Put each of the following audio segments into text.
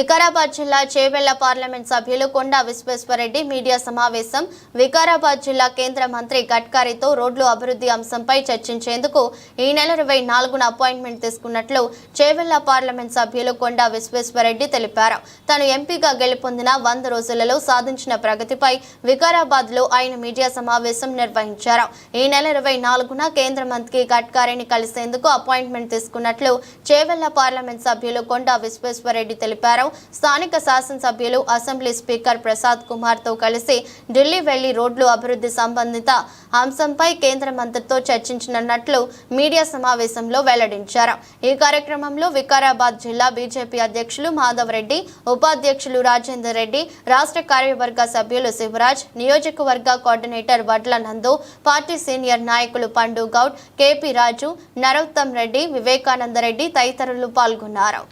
వికారాబాద్ జిల్లా చేవెళ్ళ పార్లమెంట్ సభ్యులు కొండా విశ్వేశ్వరరెడ్డి మీడియా సమావేశం వికారాబాద్ జిల్లా కేంద్ర మంత్రి గడ్కరీతో రోడ్లు అభివృద్ధి అంశంపై చర్చించేందుకు ఈ నెల ఇరవై నాలుగున అపాయింట్మెంట్ తీసుకున్నట్లు చేవెళ్ళ పార్లమెంట్ సభ్యులు కొండా విశ్వేశ్వరరెడ్డి తెలిపారు. తాను ఎంపీగా గెలుపొందిన వంద రోజులలో సాధించిన ప్రగతిపై వికారాబాద్లో ఆయన మీడియా సమావేశం నిర్వహించారు. ఈ నెల ఇరవై నాలుగున కేంద్ర మంత్రి గడ్కరీని కలిసేందుకు అపాయింట్మెంట్ తీసుకున్నట్లు చేవెళ్ళ పార్లమెంట్ సభ్యులు కొండా విశ్వేశ్వరరెడ్డి తెలిపారు. స్థానిక శాసనసభ్యులు అసెంబ్లీ స్పీకర్ ప్రసాద్ కుమార్తో కలిసి ఢిల్లీ వెళ్ళి రోడ్లు అభివృద్ధి సంబంధిత అంశంపై కేంద్ర మంత్రితో చర్చించనున్నట్లు మీడియా సమావేశంలో వెల్లడించారు. ఈ కార్యక్రమంలో వికారాబాద్ జిల్లా బీజేపీ అధ్యక్షులు మాధవ్ రెడ్డి ఉపాధ్యక్షులు రాజేందర్ రెడ్డి రాష్ట్ర కార్యవర్గ సభ్యులు శివరాజ్ నియోజకవర్గ కోఆర్డినేటర్ వడ్ల నందు పార్టీ సీనియర్ నాయకులు పండు గౌడ్ కేపీ రాజు నరోత్తం రెడ్డి వివేకానంద రెడ్డి తదితరులు పాల్గొన్నారు.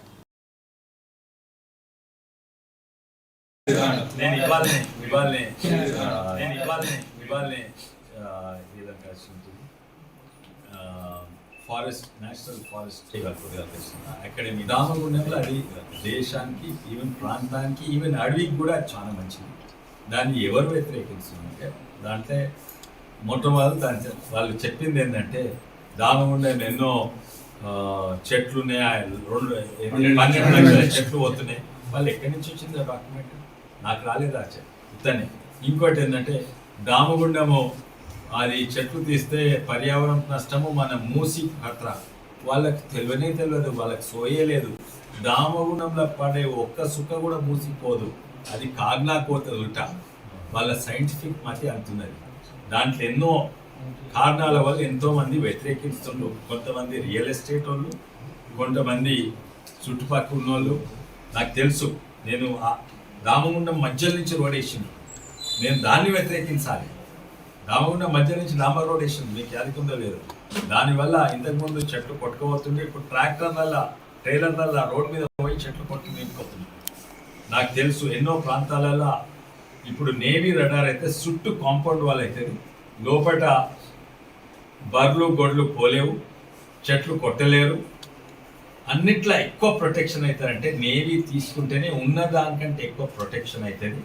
నేను ఇవ్వాలని ఇవ్వాలని. నేను ఇవ్వాలని ఇవ్వాలని ఏదంటే ఉంటుంది. Forest national forest academy. రామగుండంలో అది దేశానికి ఈవెన్ ప్రాంతానికి ఈవెన్ అడవికి కూడా చాలా మంచిది. దాన్ని ఎవరు వ్యతిరేకిస్తున్నారంటే దాంట్లో మొట్టమొదటి దాని వాళ్ళు చెప్పింది ఏంటంటే దామగుండం ఎన్నో చెట్లు ఉన్నాయి ఆ రెండు పన్నెండు లక్షల చెట్లు. పోతున్నాయి. వాళ్ళు ఎక్కడి నుంచి వచ్చింది ఆ డాక్యుమెంట్ నాకు రాలేదు ఆ చెట్టు ఇతనే ఇంకోటి ఏంటంటే దామగుండము అది చెట్లు తీస్తే పర్యావరణ నష్టము మన మూసి ఖత్ర వాళ్ళకి తెలియనే తెలియదు వాళ్ళకి సోయే లేదు. దామగుండంలో పడే ఒక్క సుక్క కూడా మూసిపోదు. అది కాగ్నా కోత వాళ్ళ సైంటిఫిక్ మతి అంటున్నది దాంట్లో ఎన్నో కారణాల వల్ల ఎంతోమంది వ్యతిరేకిస్తుండ్రు. కొంతమంది రియల్ ఎస్టేట్ వాళ్ళు కొంతమంది చుట్టుపక్కల ఉన్నోళ్ళు. నాకు తెలుసు. నేను ఆ రామగుండం మధ్య నుంచి రోడ్ వేసిండు. నేను దాన్ని వ్యతిరేకించాలి. రామగుండం మధ్య నుంచి రామ రోడ్ వేసింది మీకు యాదకుందో లేదు. దానివల్ల ఇంతకుముందు చెట్లు కొట్టుకోబోతుండే ఇప్పుడు ట్రాక్టర్ వల్ల ట్రైలర్ వల్ల రోడ్ మీద పోయి చెట్లు కొట్టు నింపుకోతుంది నాకు తెలుసు ఎన్నో ప్రాంతాలలో ఇప్పుడు నేవీ రడార్ అయితే చుట్టూ కాంపౌండ్ వాల్ అవుతుంది లోపట బర్లు గొడ్లు పోలేవు చెట్లు కొట్టలేరు. అన్నిట్లో ఎక్కువ ప్రొటెక్షన్ అవుతారంటే నేవీ తీసుకుంటేనే ఉన్న దానికంటే ఎక్కువ ప్రొటెక్షన్ అవుతుంది.